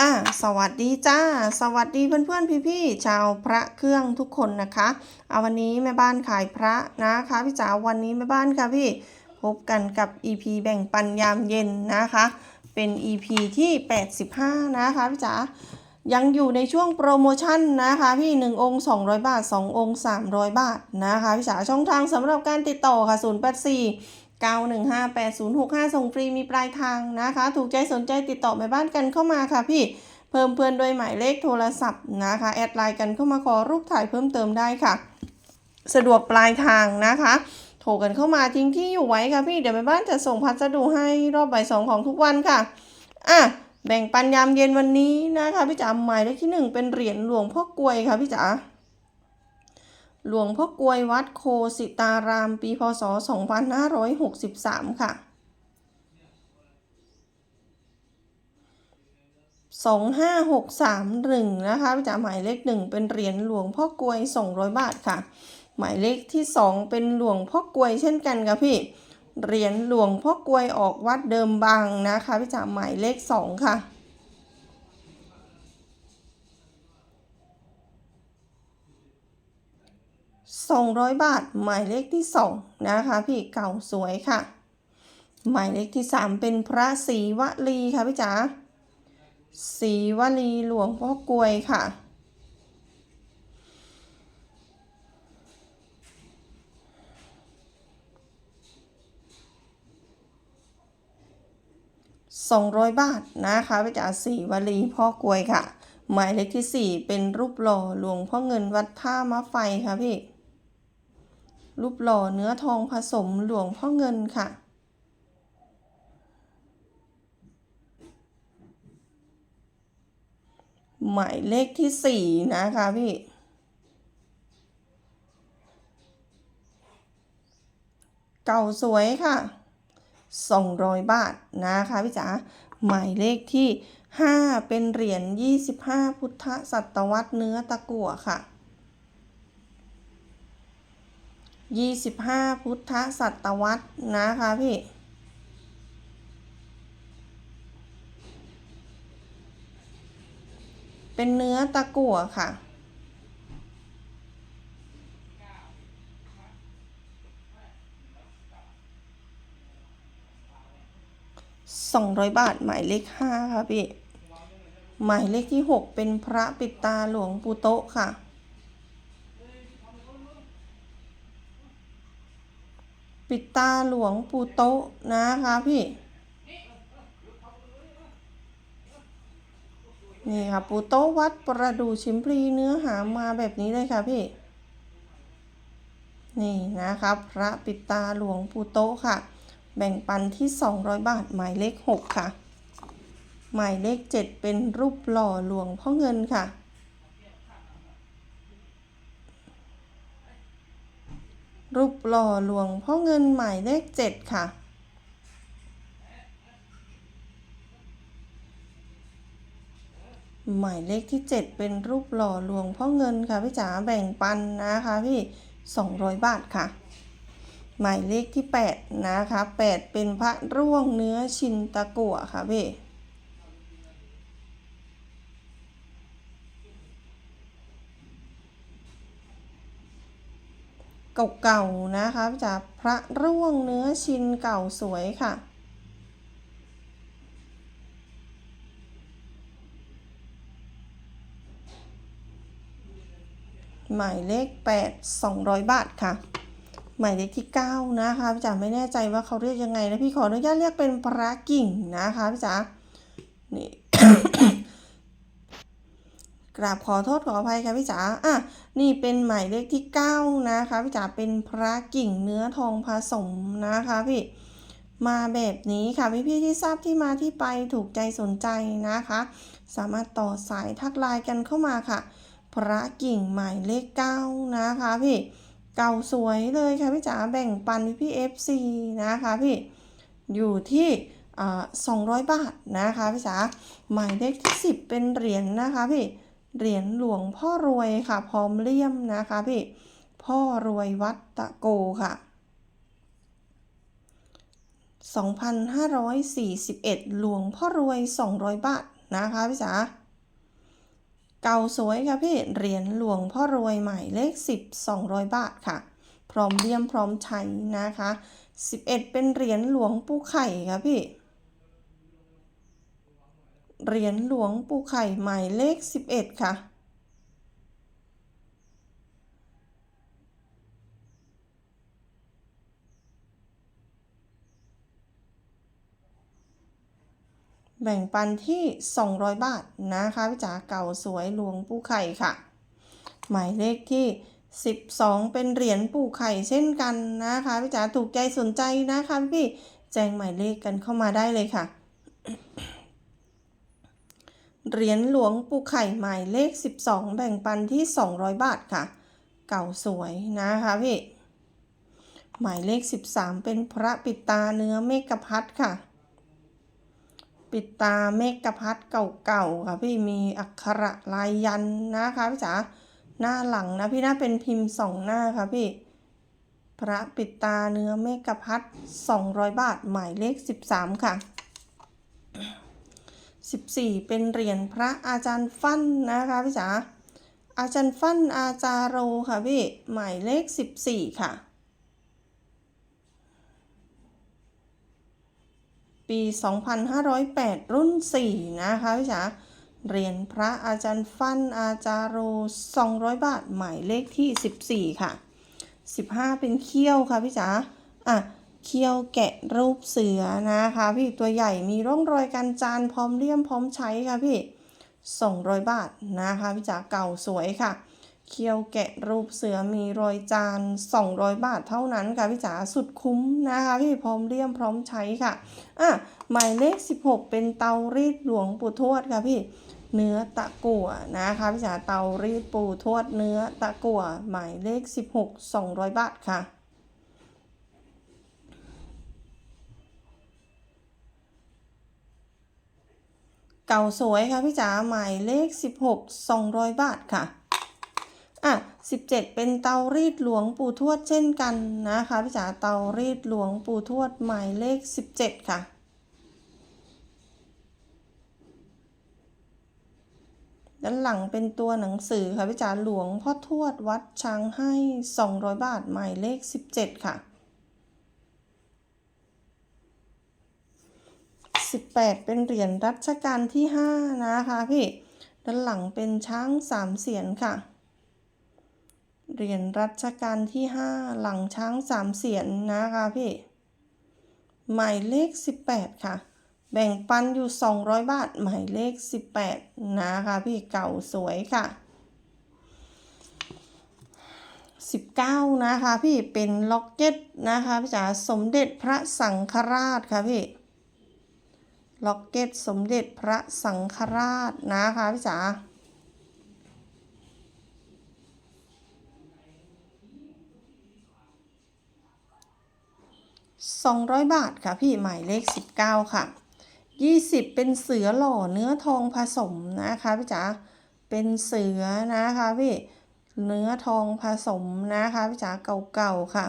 อ่าสวัสดีจ้า สวัสดีเพื่อนๆพี่ๆชาวพระเครื่องทุกคนนะคะเอาวันนี้แม่บ้านขายพระนะคะพี่จ๋าวันนี้แม่บ้านค่ะพี่พบกันกับ EP แบ่งปันยามเย็นนะคะ เป็น EP ที่ 85 นะคะพี่จ๋ายังอยู่ในช่วงโปรโมชั่นนะคะพี่ 1 องค์ 200 บาท 2 องค์ 300 บาทนะคะพี่จ๋าช่องทางสำหรับการติดต่อค่ะ 084 9158065 ส่งฟรีมีปลายทางนะคะ ถูกใจสนใจติดต่อแม่บ้านกันเข้ามาค่ะพี่ เพิ่มเพื่อนโดยหมายเลขโทรศัพท์นะคะ แอดไลน์กันเข้ามาขอรูปถ่ายเพิ่มเติมได้ค่ะ สะดวกปลายทางนะคะ โทรกันเข้ามาทิ้งที่อยู่ไว้ค่ะพี่ เดี๋ยวแม่บ้านจะส่งพัสดุให้รอบบ่ายสองของทุกวันค่ะ อะแบ่งปันยามเย็นวันนี้นะคะพี่จ๋าหมายเลขที่หนึ่งเป็นเหรียญหลวงพ่อกลวยค่ะพี่จ๋า หลวงพ่อกลวยวัดโคสิตาราม ปีพศ 2563 ค่ะ 25631 นะคะพี่จ๋าหมายเลขหนึ่งเป็นเหรียญหลวงพ่อกลวย 200 บาทค่ะ หมายเลขที่ 2 เป็นหลวงพ่อกลวยเช่นกันค่ะพี่เหรียญหลวงพ่อกลวยออกวัดเดิมบางนะคะพี่จ๋าหมายเลข 2 ค่ะ 200 บาท หมายเลขที่ 2 นะคะพี่เก่าสวยค่ะ หมายเลขที่ 3 เป็นพระศรีวลีค่ะพี่จ๋าศรีวลีหลวงพ่อกลวยค่ะ 200 บาทนะคะพี่จ๋าศรีวลีพ่อกลวยค่ะหมายเลขที่ 4 เป็นรูปหล่อหลวงพ่อเงินวัดท่ามะไฟค่ะพี่ รูปหล่อเนื้อทองผสมหลวงพ่อเงินค่ะ หมายเลขที่สี่นะคะพี่ เก่าสวยค่ะ 200 บาทนะคะพี่จ๋าหมายเลขที่ 5 เป็นเหรียญ25 พุทธศตวรรษเนื้อตะกั่วค่ะ 25พุทธศตวรรษนะคะพี่เป็นเนื้อตะกั่วค่ะ200บาทหมายเลข5ค่ะพี่ หมายเลขที่6เป็นพระปิดตาหลวงปู่โตะค่ะ ปิดตาหลวงปู่โตะนะคะพี่ นี่ค่ะปู่โตะวัดประดู่ชิมพลีเนื้อหามาแบบนี้เลยค่ะพี่ นี่นะคะพระปิดตาหลวงปู่โตะค่ะ แบ่งปันที่ 200 บาทหมายเลข 6 ค่ะ หมายเลข 7 เป็นรูปหล่อหลวงพ่อเงินค่ะ รูปหล่อหลวงพ่อเงินหมายเลข7ค่ะ หมายเลขที่7เป็นรูปหล่อหลวงพ่อเงินค่ะพี่จ๋าแบ่งปันนะคะพี่200บาทค่ะ หมายเลขที่8นะคะ8เป็นพระร่วงเนื้อชินตะกั่วค่ะพี่ เก่าๆนะคะจากพระร่วงเนื้อชินเก่าสวยค่ะ หมายเลข 8 200 บาทค่ะ หมายเลขที่ 9 นะคะพี่จ๋าไม่แน่ใจว่าเขาเรียกยังไงนะพี่ขออนุญาตเรียกเป็นพระกิ่งนะคะพี่จ๋านี่ กราบขอโทษขออภัยค่ะพี่จ๋าอะนี่เป็นหมายเลขที่ 9 นะคะพี่จ๋าเป็นพระกิ่งเนื้อทองผสมนะคะพี่มาแบบนี้ค่ะพี่พี่ที่ทราบที่มาที่ไปถูกใจสนใจนะคะ สามารถต่อสายทักไลน์กันเข้ามาค่ะ พระกิ่งหมายเลข 9 นะคะพี่เก่าสวยเลยค่ะพี่จ๋าแบ่งปันพี่พี่ FC นะคะพี่อยู่ที่อ่า200บาทนะคะพี่จ๋าหมายเลขที่ 10 เป็นเหรียญนะคะพี่ เหรียญหลวงพ่อรวยค่ะ พร้อมเลี่ยมนะคะพี่ พ่อรวยวัดตะโกค่ะ 2,541 หลวงพ่อรวย 200 บาทนะคะพี่จ๋าเก่าสวยค่ะพี่เหรียญหลวงพ่อรวยใหม่เลข 10 200 บาทค่ะ พร้อมเลี่ยมพร้อมใช้นะคะ 11 เป็นเหรียญหลวงปู่ไข่ค่ะพี่ เหรียญหลวงปู่ไข่หมายเลข 11 ค่ะ แบ่งปันที่ 200 บาทนะคะพี่จ๋าเก่าสวยหลวงปู่ไข่ค่ะ หมายเลขที่12 เป็นเหรียญปู่ไข่เช่นกันนะคะพี่จ๋าถูกใจสนใจนะคะพี่แจ้งหมายเลขกันเข้ามาได้เลยค่ะ เหรียญหลวงปู่ไข่หมายเลข 12 แบ่งปันที่ 200 บาทค่ะ เก่าสวยนะคะพี่ หมายเลข 13 เป็นพระปิดตาเนื้อเมกะพัดค่ะ ปิดตาเมกะพัดเก่าๆค่ะพี่มีอักขระลายยันนะคะพี่จ๋าหน้าหลังนะพี่น่าเป็นพิมพ์สองหน้าค่ะพี่ พระปิดตาเนื้อเมกะพัด200 บาท หมายเลข 13 ค่ะ 14 เป็นเหรียญพระอาจารย์ฟั่นนะคะพี่จ๋าอาจารย์ฟั่นอาจารโรค่ะพี่หมายเลข 14 ค่ะ ปี 2508 รุ่น 4 นะคะพี่จ๋าเหรียญพระอาจารย์ฟั่นอาจารโร 200 บาท หมายเลขที่ 14 ค่ะ 15 เป็นเขี้ยวค่ะพี่จ๋าอะ เขี้ยวแกะรูปเสือนะคะพี่ตัวใหญ่มีร่องรอยการจานพร้อมเลี่ยมพร้อมใช้ค่ะพี่200 บาทนะคะพี่จ๋าเก่าสวยค่ะเขี้ยวแกะรูปเสือมีรอยจาน 200 บาทเท่านั้นค่ะพี่จ๋าสุดคุ้มนะคะพี่พร้อมเลี่ยมพร้อมใช้ค่ะอะหมายเลข 16 เป็นเตารีดหลวงปู่ทวดค่ะพี่เนื้อตะกั่วนะคะพี่จ๋าเตารีดปู่ทวดเนื้อตะกั่วหมายเลข 16 200 บาทค่ะ เก่าสวยค่ะพี่จ๋าหมายเลข 16 200 บาทค่ะ อะ 17 เป็นเตารีดหลวงปู่ทวดเช่นกันนะคะพี่จ๋าเตารีดหลวงปู่ทวดหมายเลข 17 ค่ะด้านหลังเป็นตัวหนังสือค่ะพี่จ๋าหลวงพ่อทวดวัดช้างให้ 200 บาทหมายเลข 17 ค่ะ 18 เป็นเหรียญรัชกาลที่ 5 นะคะพี่ด้านหลังเป็นช้างสามเสียนค่ะ เหรียญรัชกาลที่ 5 หลังช้างสามเสียนนะคะพี่ หมายเลข 18 ค่ะ แบ่งปันอยู่ 200 บาท หมายเลข 18 นะคะพี่เก่าสวยค่ะ19 นะคะพี่เป็นล็อกเก็ตนะคะพี่จ๋าสมเด็จพระสังฆราชค่ะพี่ ล็อกเก็ตสมเด็จพระสังฆราชนะคะพี่จ๋า200บาทค่ะพี่หมายเลข19ค่ะ20เป็นเสือหล่อเนื้อทองผสมนะคะพี่จ๋าเป็นเสือนะคะพี่เนื้อทองผสมนะคะพี่จ๋าเก่าๆค่ะ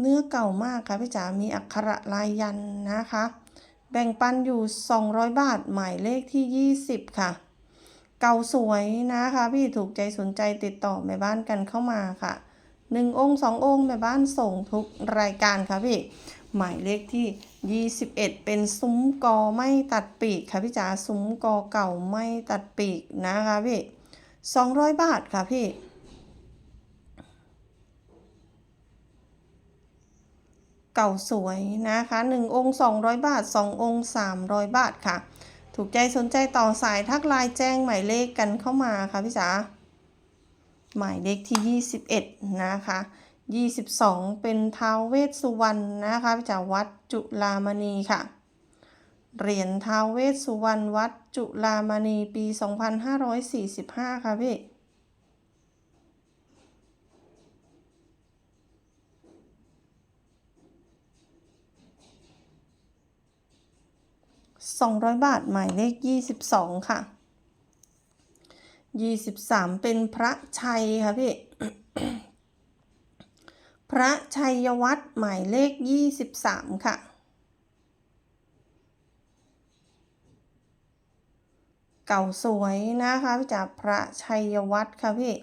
เนื้อเก่ามากค่ะพี่จ๋ามีอักขระลายยันนะคะ แบ่งปันอยู่ 200 บาทหมายเลขที่ 20 ค่ะ เก่าสวยนะคะ พี่ถูกใจสนใจติดต่อแม่บ้านกันเข้ามาค่ะหนึ่งองค์สององค์แม่บ้านส่งทุกรายการค่ะพี่หมายเลขที่ 21 เป็นซุ้มกอไม่ตัดปีกค่ะพี่จ๋าซุ้มกอเก่าไม่ตัดปีกนะคะพี่200 บาทค่ะพี่ เก่าสวยนะคะ 1 องค์ 200 บาท 2 องค์ 300 บาทค่ะ ถูกใจสนใจต่อสายทักไลน์แจ้งหมายเลขกันเข้ามาค่ะพี่จ๋าหมายเลขที่ 21 นะคะ 22 เป็นท้าวเวสสุวรรณนะคะพี่จ๋าวัดจุฬามณีค่ะเหรียญท้าวเวสสุวรรณวัดจุฬามณีปี 2545 ค่ะพี่ 200 บาทหมายเลข 22 ค่ะ 23 เป็นพระชัยค่ะพี่ พระชัยวัฒน์หมายเลข 23 ค่ะเก่าสวยนะคะพี่จ๋าพระชัยวัฒน์ค่ะพี่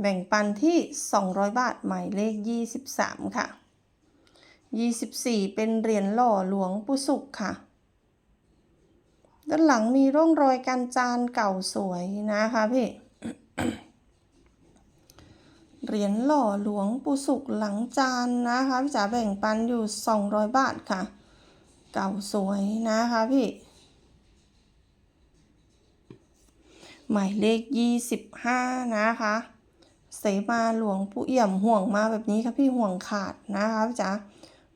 แบ่งปันที่ 200 บาทหมายเลข 23 ค่ะ 24 เป็นเหรียญหล่อหลวงปู่สุขค่ะ ด้านหลังมีร่องรอยการจานเก่าสวยนะคะพี่เหรียญหล่อหลวงปู่สุขหลังจานนะคะพี่จ๋าแบ่งปันอยู่ 200 บาทค่ะ เก่าสวยนะคะพี่หมายเลข 25 นะคะเสมาหลวงปู่เอี่ยมห่วงมาแบบนี้ค่ะพี่ห่วงขาดนะคะพี่จ๋า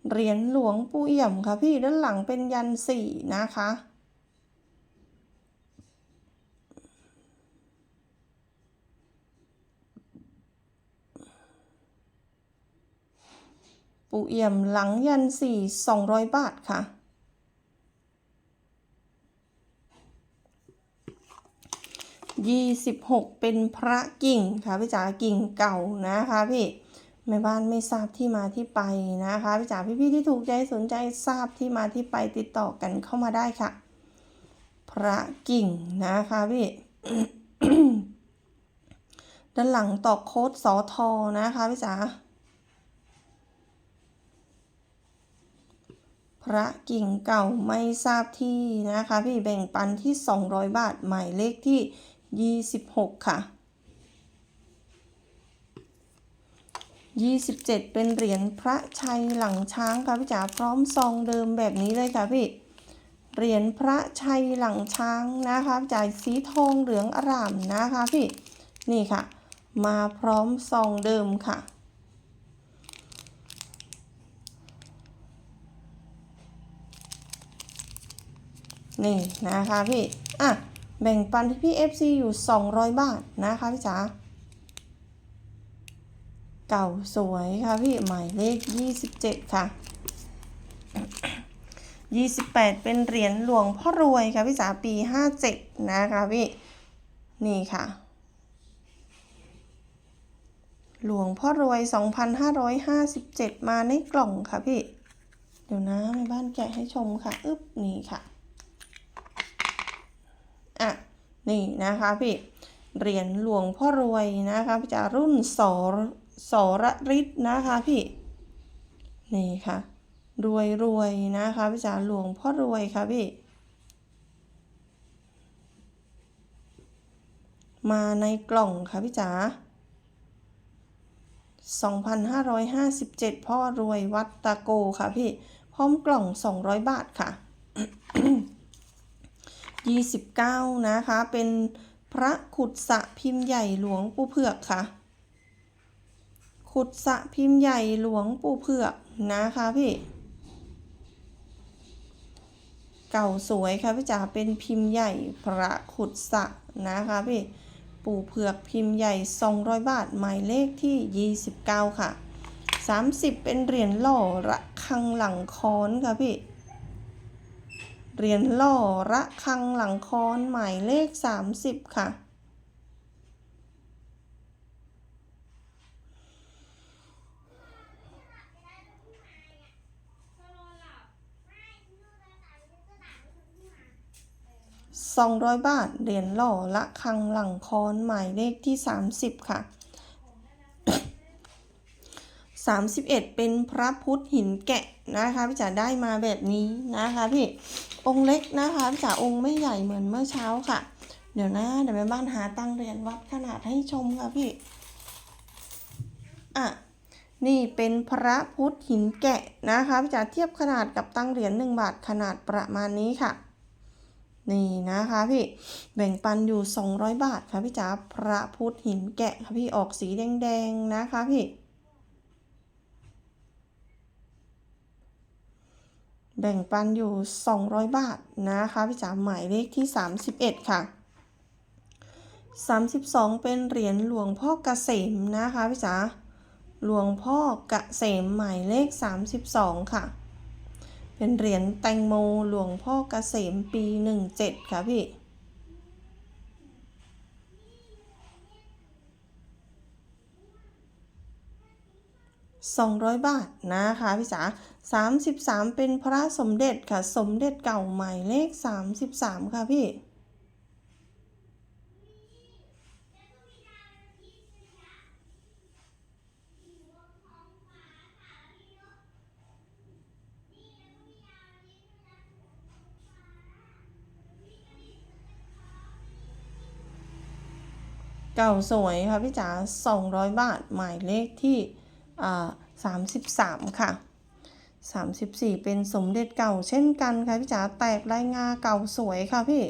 เหรียญหลวงปู่เอี่ยมค่ะพี่ด้านหลังเป็นยันสี่นะคะปู่เอี่ยมหลังยันสี่สองร้อยบาทค่ะ ยี่สิบหกเป็นพระกิ่งค่ะพี่จ๋ากิ่งเก่านะคะพี่ แม่บ้านไม่ทราบที่มาที่ไปนะคะพี่จ๋าพี่ๆที่ถูกใจสนใจทราบที่มาที่ไปติดต่อกันเข้ามาได้ค่ะ พระกิ่งนะคะพี่ด้านหลังตอกโค้ดสอทอนะคะพี่จ๋าพระกิ่งเก่าไม่ทราบที่นะคะ พี่แบ่งปันที่ 200 บาทหมายเลขที่ 26 ค่ะ 27 เป็นเหรียญพระชัยหลังช้างค่ะพี่จ๋าพร้อมซองเดิมแบบนี้เลยค่ะพี่เหรียญพระชัยหลังช้างนะคะจ่ายสีทองเหลืองอร่ามนะคะพี่นี่ค่ะ มาพร้อมซองเดิมค่ะนี่นะคะพี่อะแบ่งปันที่พี่ FC อยู่ 200 บาทนะคะพี่จ๋า เก่าสวยค่ะพี่หมายเลข 27 ค่ะ 28 เป็นเหรียญหลวงพ่อรวยค่ะพี่จ๋าปี 57 นะคะพี่ นี่ค่ะ หลวงพ่อรวย 2,557 มาในกล่องค่ะพี่ เดี๋ยวนะแม่บ้านแกะให้ชมค่ะ อึ๊บ นี่ค่ะอะนี่นะคะพี่เหรียญหลวงพ่อรวยนะคะพี่จ๋ารุ่นสอ สระริศนะคะพี่นี่ค่ะ รวยรวยนะคะพี่จ๋าหลวงพ่อรวยค่ะพี่ มาในกล่องค่ะพี่จ๋า2,557 พ่อรวยวัดตะโกค่ะพี่ พร้อมกล่อง 200 บาทค่ะ 29 นะคะ เป็นพระขุดสะพิมพ์ใหญ่หลวงปู่เผือกค่ะ ขุดสะพิมพ์ใหญ่หลวงปู่เผือกนะคะพี่ เก่าสวยค่ะพี่จ๋าเป็นพิมพ์ใหญ่พระขุดสะนะคะพี่ปู่เผือกพิมพ์ใหญ่ 200 บาทหมายเลขที่ 29 ค่ะ 30 เป็นเหรียญหล่อระฆังหลังค้อนค่ะพี่เหรียญหล่อระฆังหลังค้อนหมายเลข 30 ค่ะ 200 บาท เหรียญหล่อละคังหลังค้อนหมายเลขที่ 30 ค่ะ 31 เป็นพระพุทธหินแกะนะคะพี่จ๋าได้มาแบบนี้นะคะพี่องค์เล็กนะคะพี่จ๋าองค์ไม่ใหญ่เหมือนเมื่อเช้าค่ะ เดี๋ยวนะเดี๋ยวแม่บ้านหาตั้งเหรียญวัดขนาดให้ชมค่ะพี่อะนี่เป็นพระพุทธหินแกะนะคะพี่จ๋าเทียบขนาดกับตั้งเหรียญ1บาทขนาดประมาณนี้ค่ะ นี่นะคะพี่แบ่งปันอยู่ 200 บาทค่ะพี่จ๋าพระพุทธหินแกะค่ะพี่ออกสีแดงๆนะคะพี่ แบ่งปันอยู่ 200 บาทนะคะพี่จ๋าหมายเลขที่ 31 ค่ะ 32 เป็นเหรียญหลวงพ่อเกษมนะคะพี่จ๋าหลวงพ่อเกษมหมายเลข 32 ค่ะ เป็นเหรียญแตงโมหลวงพ่อเกษมปี17ค่ะพี่200บาทนะคะพี่จ๋า33เป็นพระสมเด็จค่ะ สมเด็จเก่าใหม่เลข33ค่ะพี่ เก่าสวยค่ะพี่จ๋า200 บาท หมายเลขที่อ่า33ค่ะ34เป็นสมเด็จเก่าเช่นกันค่ะพี่จ๋าแตกลายงาเก่าสวยค่ะพี่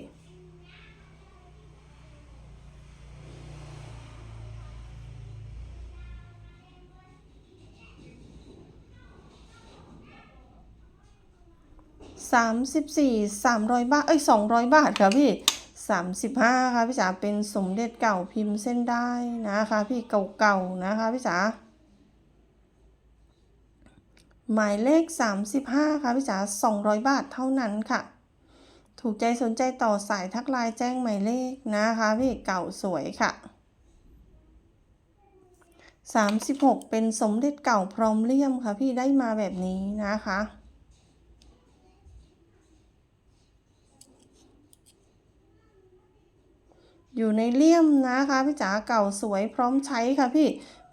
สามสิบสี่สามร้อยบาท เอ้ยสองร้อยบาทค่ะพี่ สามสิบห้าค่ะพี่จ๋าเป็นสมเด็จเก่าพิมพ์เส้นได้นะคะ พี่เก่าๆนะคะพี่จ๋าหมายเลขสามสิบห้าค่ะพี่จ๋าสองร้อยบาทเท่านั้นค่ะ ถูกใจสนใจต่อสายทักไลน์แจ้งหมายเลขนะคะ พี่เก่าสวยค่ะสามสิบหกเป็นสมเด็จเก่าพร้อมเลี่ยมค่ะ พี่ได้มาแบบนี้นะคะ อยู่ในเลี่ยมนะคะพี่จ๋าเก่าสวยพร้อมใช้ค่ะพี่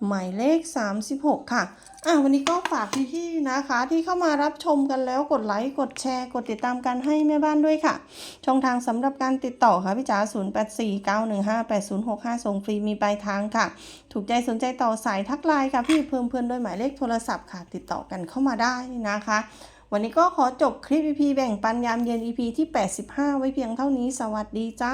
หมายเลข 36 ค่ะ อะ วันนี้ก็ฝากพี่ๆนะคะ ที่เข้ามารับชมกันแล้วกดไลค์ กดแชร์ กดติดตามกันให้แม่บ้านด้วยค่ะ ช่องทางสำหรับการติดต่อค่ะพี่จ๋า 0849158065 ส่งฟรีมีปลายทางค่ะ ถูกใจสนใจต่อสายทักไลน์ค่ะพี่เพิ่มเพื่อนด้วยหมายเลขโทรศัพท์ค่ะ ติดต่อกันเข้ามาได้นะคะ วันนี้ก็ขอจบคลิป EP แบ่งปันยามเย็น EP ที่ 85 ไว้เพียงเท่านี้ สวัสดีจ้า